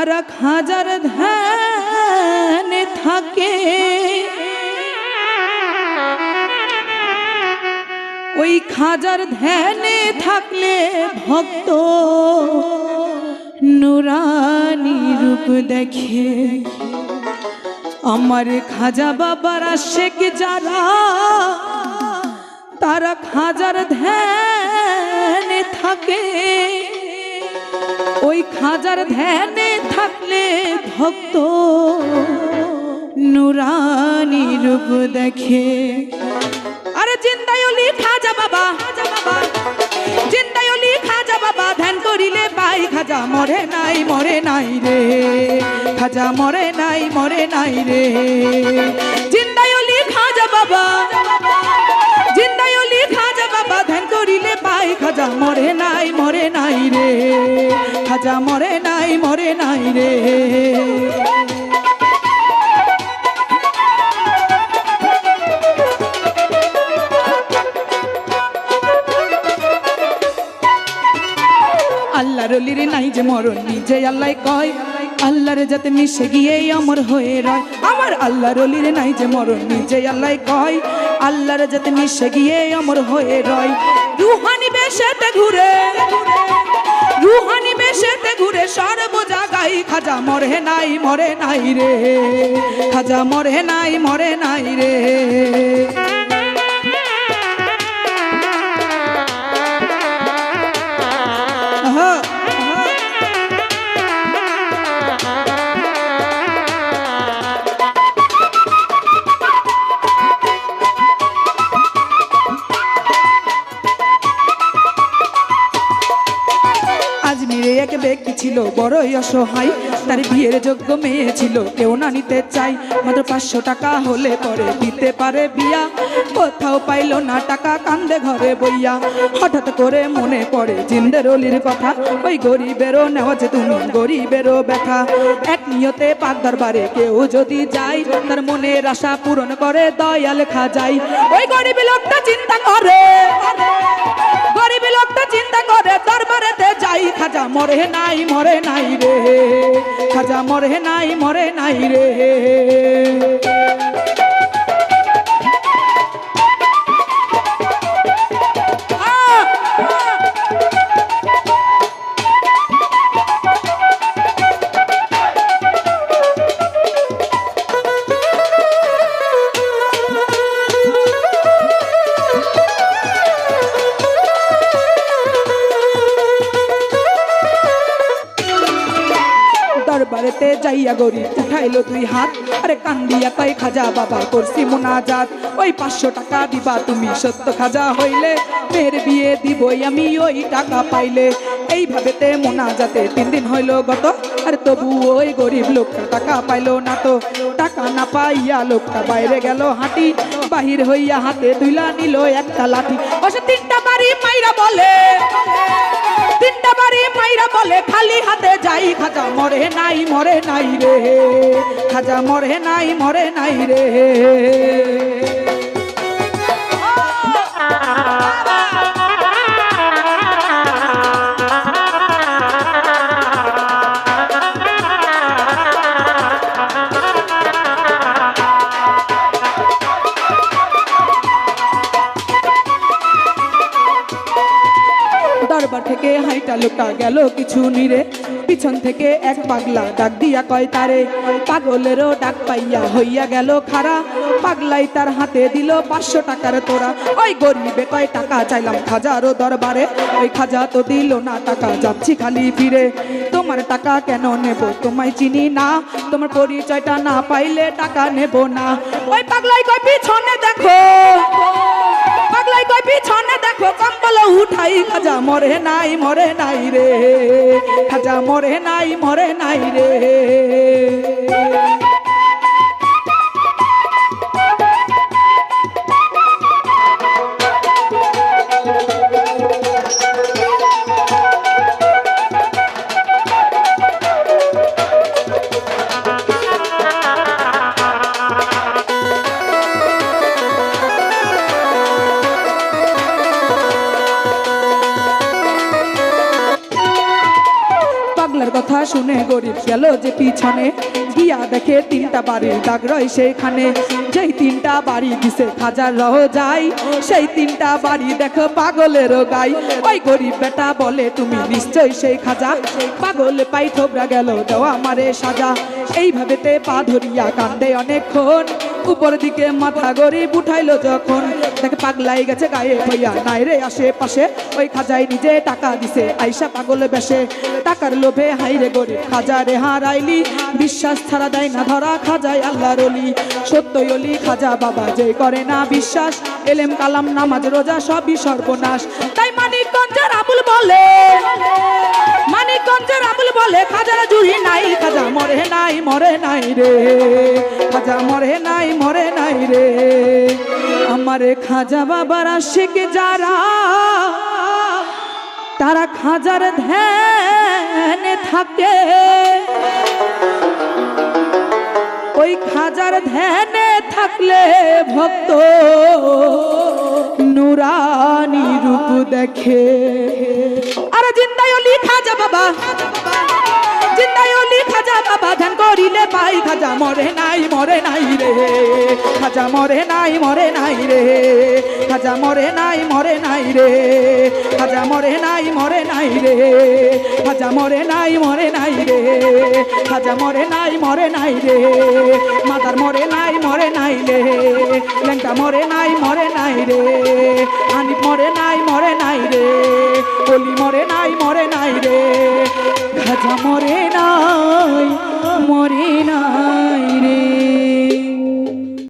আর হাজার ধ্যানে থাকে। ওই খাজার ধ্যানে থাকলে ভক্ত নুরানি রূপ দেখে। আমার খাজা বাবার শেখ যারা, তারা খাজার ধ্যানে থাকে। ওই খাজার ধ্যানে থাকলে ভক্ত নুরানি রূপ দেখে। আরে জিন্দায়লি খাজা বাবা জিন্দায়লি খাজা বাবা, ধ্যান করিলে পাই। খাজা মরে নাই মরে নাই রে। খাজা মরে নাই মরে নাই রে। জিন্দায়লি খাজা বাবা। খাজা ধ্যান করিলে পাই, খাজা মরে নাই মরে নাই রে। খাজা মরে নাই মরে নাই রে। আল্লাহর লিরে নাই যে মরণ, নিজে আল্লাহ কয়, আল্লাহর যাতে মিশে গিয়ে অমর হয়ে রয়। আমার আল্লাহর লিরে নাই যে মরণ, নিজে আল্লাহ কয় আল্লাহর যাতে মিশে গিয়ে অমর হয়ে রয়। রুহানি বেশেতে ঘুরে, রুহানি বেশেতে ঘুরে সর্ব জায়গায় খাজা মরে নাই মরে নাই রে। খাজা মরে নাই মরে নাই রে। ছিল, বড়ই অসহায়। তার বিয়ের যোগ্য মেয়ে ছিল, কেউ না নিতে চাই মাত্র পাঁচশো টাকা হলে পরে দিতে পারে বিয়া। কোথাও পাইলো না টাকা, কান্দে ঘরে বইয়া। হঠাৎ করে মনে পড়ে জিন্দের অলির কথা। ওই গরিবেরও নেওয়া যে তুমি, গরিবেরও ব্যথা। এক নিয়তে পাক দরবারে কেউ যদি যায়, তার মনের আশা পূরণ করে দয়াল যায় ওই গরিব লোকটা চিন্তা করে। গরিব লোকটা চিন্তা করে দরবারেতে যাই। খাজা মরে নাই মরে নাই রে। খাজা মরে নাই মরে নাই রে। দরবারেতে যাইয়া গরি উঠাইলো দুই হাত। আরে কান্দিয়া তাই খাজা বাবা করছি মোনাজাত। ওই পাঁচশো টাকা দিবা তুমি সত্য খাজা হইলে। মেয়ের বিয়ে দিবই আমি ওই টাকা পাইলে। এইভাবে এইভাবেতে মোনাজাতে তিন দিন হইল গত। আর তবু ওই গরিব লোকটা টাকা পাইলো না তো। টাকা না পাইয়া লোকটা বাইরে গেল হাঁটি। বাহির হইয়া হাতে দুইলা নিল একটা লাঠি। ও তিনটা বাড়ি মাইরা বলে। তিনটা বাড়ি মাইরা বলে, খালি হাতে যাই খাজা। মরে নাই মরে নাই রে। খাজা মরে নাই মরে নাই রে। দরবার থেকে হাইটা লোকটা গেল কিছু নিরে। পিছন থেকে এক পাগলা ডাক দিয়া কয়, তারে, পাগলেরও ডাক পাইয়া হইয়া গেল খারা পাগলাই তার হাতে দিল পাঁচশো টাকার তোরা ওই গরিবে কয়, টাকা চাইলাম খাজারও দরবারে। ওই খাজা তো দিল না টাকা, যাচ্ছি খালি ফিরে। তোমার টাকা কেন নেব, তোমায় চিনি না। তোমার পরিচয়টা না পাইলে টাকা নেব না। ওই পাগলাই কয়, পিছনে দেখো। পাগলাই কই পিছনে দেখো কম্বল উঠাই, খাজা মরে নাই মরে নাই রে। খাজা মরে নাই মরে নাই রে। কথা শুনে গরিব গেল যে পিছনে। গিয়া দেখে তিনটা বাড়ির দাগ রয় সেইখানে যেই তিনটা বাড়ি দিছে খাজার রহ যায় সেই তিনটা বাড়ি দেখো পাগলেরও গাই। ওই গরিব বেটা বলে, তুমি নিশ্চয়ই সেই খাজা? পাগল পাই থোবরা গেল দেওয়া মারে সাজা। এইভাবেতে পা ধরিয়া কান্দে অনেকক্ষণ। উপর দিকে মাথা গরিব উঠাইলো যখন। দেখে পাগলাই গেছে গায়ে হইয়া। নাই রে আশেপাশে, ওই খাজাই নিজে টাকা দিছে। আইসা পাগল বেশে, টাকার লোভে হাইরে গরিব। খাজা রে হারাইলি, বিশ্বাস ছাড়া দেয় না ধরা খাজাই আল্লাহ অলি। সত্যই অলি খাজা বাবা, যে করে না বিশ্বাস। এলেম, কালাম, নামাজ, রোজা সবই সর্বনাশ। তাই মানিকগঞ্জের আবুল বলে মানিকগঞ্জের আবুল বলে, খাজা জুড়ি নাই, খাজা মরে নাই মরে নাই রে। খাজা মরে নাই মরে নাই রে। আমার খাজা বাবার আশিক যারা, তারা খাজার ধ্যানে থাকে। ওই খাজার ধ্যানে থাকলে ভক্ত নুরানি রূপ দেখে। আরে জিন্দায় লিখা যা বাবা। জিন্দাই খাজা বাবা ধ্যান করিলে পাই খাজা মরে নাই মরে নাই রে খাজা মরে নাই মরে নাই রে খাজা মরে নাই মরে নাই রে খাজা মরে নাই মরে নাই রে খাজা মরে নাই মরে নাই রে খাজা মরে নাই মরে নাই রে মাতার মরে নাই মরে নাই রে লেঙ্কা মরে নাই মরে নাই রে আনিপ মরে নাই মরে নাই রে কলি মরে নাই মরে নাই রে খাজা মরে নাই মরে নাই রে।